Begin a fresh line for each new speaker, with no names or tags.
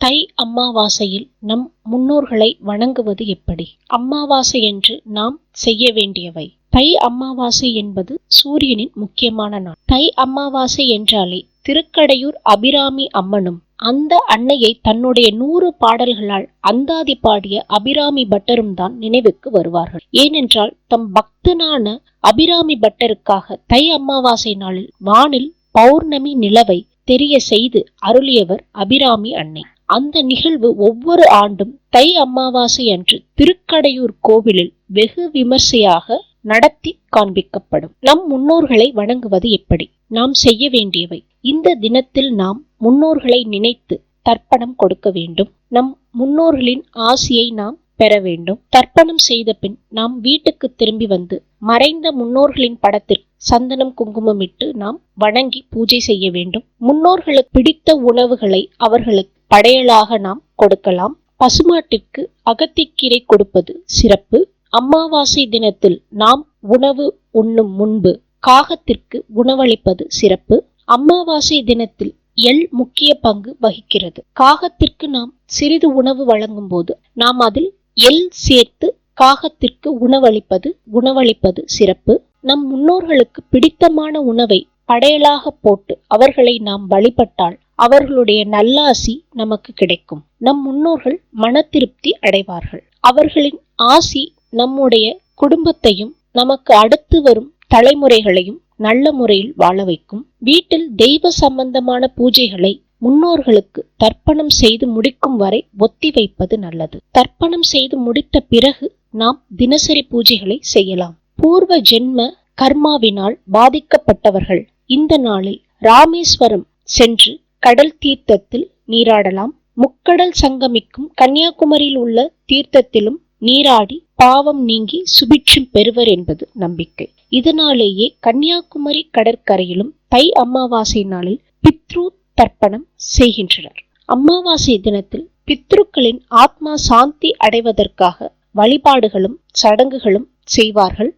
தை அமாவாசையில் நம் முன்னோர்களை வணங்குவது எப்படி? அம்மாவாசை என்று நாம் செய்ய வேண்டியவை. தை அமாவாசை என்பது சூரியனின் முக்கியமான நாள். தை அமாவாசை என்றாலே திருக்கடையூர் அபிராமி அம்மனும் அந்த அன்னையை தன்னுடைய நூறு பாடல்களால் அந்தாதி பாடிய அபிராமி பட்டரும் தான் நினைவுக்கு வருவார்கள். ஏனென்றால் தம் பக்தனான அபிராமி பட்டருக்காக தை அம்மாவாசை நாளில் வானில் பௌர்ணமி நிலவை தெரிய செய்து அருளியவர் அபிராமி அன்னை. அந்த நிகழ்வு ஒவ்வொரு ஆண்டும் தை அமாவாசை அன்று திருக்கடையூர் கோவிலில் வெகு விமர்சையாக நடத்தி காண்பிக்கப்படும். நம் முன்னோர்களை வணங்குவது எப்படி? நாம் செய்ய வேண்டியவை. இந்த தினத்தில் நாம் முன்னோர்களை நினைத்து தர்ப்பணம் கொடுக்க வேண்டும். நம் முன்னோர்களின் ஆசியை நாம் பெற வேண்டும். தர்ப்பணம் செய்த பின் நாம் வீட்டுக்கு திரும்பி வந்து மறைந்த முன்னோர்களின் படத்திற்கு சந்தனம் குங்குமம் இட்டு நாம் வணங்கி பூஜை செய்ய வேண்டும். முன்னோர்களுக்கு பிடித்த உணவுகளை அவர்களுக்கு படையலாக நாம் கொடுக்கலாம். பசுமாட்டிற்கு அகத்திக்கீரை கொடுப்பது சிறப்பு. அமாவாசை தினத்தில் நாம் உணவு உண்ணும் முன்பு காகத்திற்கு உணவளிப்பது சிறப்பு. அமாவாசை தினத்தில் எள் முக்கிய பங்கு வகிக்கிறது. காகத்திற்கு நாம் சிறிது உணவு வழங்கும் போது நாம் அதில் எள் சேர்த்து காகத்திற்கு உணவளிப்பது உணவளிப்பது சிறப்பு. நம் முன்னோர்களுக்கு பிடித்தமான உணவை படையலாக போட்டு அவர்களை நாம் வழிபட்டால் அவர்களுடைய நல்லாசி நமக்கு கிடைக்கும். நம் முன்னோர்கள் மன திருப்தி அடைவார்கள். அவர்களின் ஆசி நம்முடைய குடும்பத்தையும் நமக்கு அடுத்து வரும் தலைமுறைகளையும் நல்ல முறையில் வாழ வைக்கும். வீட்டில் தெய்வ சம்பந்தமான பூஜைகளை முன்னோர்களுக்கு தர்ப்பணம் செய்து முடிக்கும் வரை ஒத்தி வைப்பது நல்லது. தர்ப்பணம் செய்து முடித்த பிறகு நாம் தினசரி பூஜைகளை செய்யலாம். பூர்வ ஜென்ம கர்மாவினால் பாதிக்கப்பட்டவர்கள். இந்த நாளில் ராமேஸ்வரம் சென்று கடல் தீர்த்தத்தில் நீராடலாம். முக்கடல் சங்கமிக்கும் கன்னியாகுமரியில் உள்ள தீர்த்தத்திலும் நீராடி பாவம் நீங்கி சுபிட்சம் பெறுவர் என்பது நம்பிக்கை. இதனாலேயே கன்னியாகுமரி கடற்கரையிலும் தை அமாவாசை நாளில் பித்ரு தர்ப்பணம் செய்கின்றனர். அமாவாசை தினத்தில் பித்ருக்களின் ஆத்மா சாந்தி அடைவதற்காக வழிபாடுகளும் சடங்குகளும் செய்வார்கள்.